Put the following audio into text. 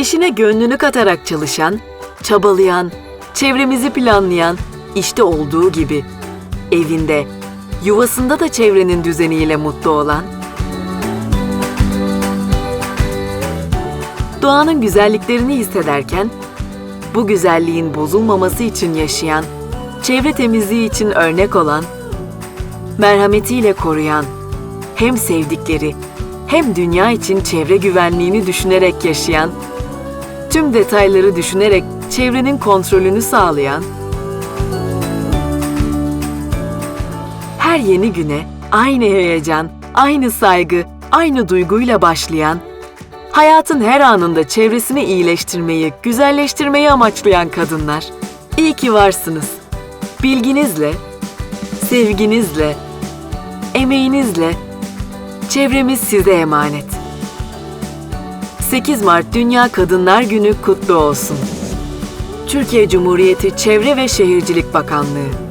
İşine gönlünü katarak çalışan, çabalayan, çevremizi planlayan, işte olduğu gibi evinde, yuvasında da çevrenin düzeniyle mutlu olan, doğanın güzelliklerini hissederken, bu güzelliğin bozulmaması için yaşayan, çevre temizliği için örnek olan, merhametiyle koruyan, hem sevdikleri hem dünya için çevre güvenliğini düşünerek yaşayan, tüm detayları düşünerek çevrenin kontrolünü sağlayan, her yeni güne aynı heyecan, aynı saygı, aynı duyguyla başlayan, hayatın her anında çevresini iyileştirmeyi, güzelleştirmeyi amaçlayan kadınlar. İyi ki varsınız. Bilginizle, sevginizle, emeğinizle çevremiz size emanet. 8 Mart Dünya Kadınlar Günü kutlu olsun. Türkiye Cumhuriyeti Çevre ve Şehircilik Bakanlığı